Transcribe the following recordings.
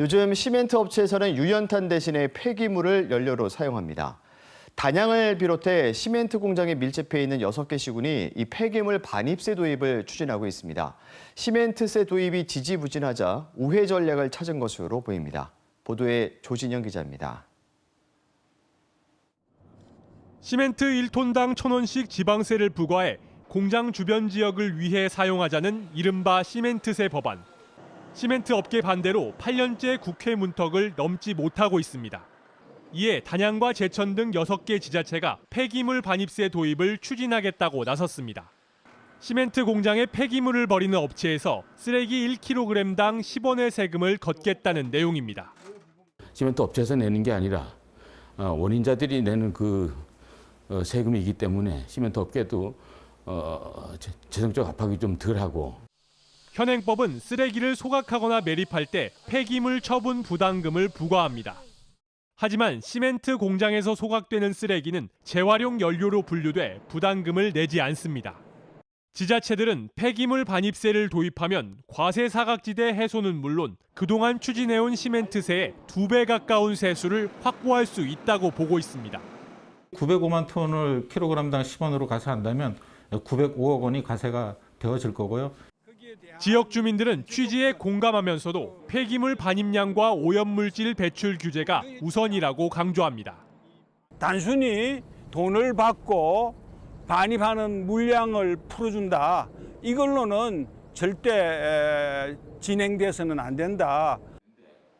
요즘 시멘트 업체에서는 유연탄 대신에 폐기물을 연료로 사용합니다. 단양을 비롯해 시멘트 공장에 밀집해 있는 6개 시군이 이 폐기물 반입세 도입을 추진하고 있습니다. 시멘트세 도입이 지지부진하자 우회 전략을 찾은 것으로 보입니다. 보도에 조진영 기자입니다. 시멘트 1톤당 1,000원씩 지방세를 부과해 공장 주변 지역을 위해 사용하자는 이른바 시멘트세 법안. 시멘트 업계 반대로 8년째 국회 문턱을 넘지 못하고 있습니다. 이에 단양과 제천 등 6개 지자체가 폐기물 반입세 도입을 추진하겠다고 나섰습니다. 시멘트 공장에 폐기물을 버리는 업체에서 쓰레기 1kg당 10원의 세금을 걷겠다는 내용입니다. 시멘트 업체에서 내는 게 아니라 어, 원인자들이 내는 그 어, 세금이기 때문에 시멘트 업계도 어, 재- 재정적 압박이 좀 덜하고 현행법은 쓰레기를 소각하거나 매립할 때 폐기물 처분 부담금을 부과합니다. 하지만 시멘트 공장에서 소각되는 쓰레기는 재활용 연료로 분류돼 부담금을 내지 않습니다. 지자체들은 폐기물 반입세를 도입하면 과세 사각지대 해소는 물론 그동안 추진해온 시멘트세의 두 배 가까운 세수를 확보할 수 있다고 보고 있습니다. 905만 톤을 킬로그램당 10원으로 가세한다면 905억 원이 가세가 되어질 거고요. 지역 주민들은 취지에 공감하면서도 폐기물 반입량과 오염물질 배출 규제가 우선이라고 강조합니다. 단순히 돈을 받고 반입하는 물량을 풀어준다. 이걸로는 절대 에, 진행돼서는 안 된다.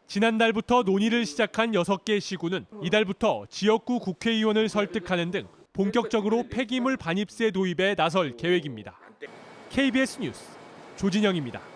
지난달부터 논의를 시작한 6개 시군은 이달부터 지역구 국회의원을 설득하는 등 본격적으로 폐기물 반입세 도입에 나설 계획입니다. KBS 뉴스 조진영입니다.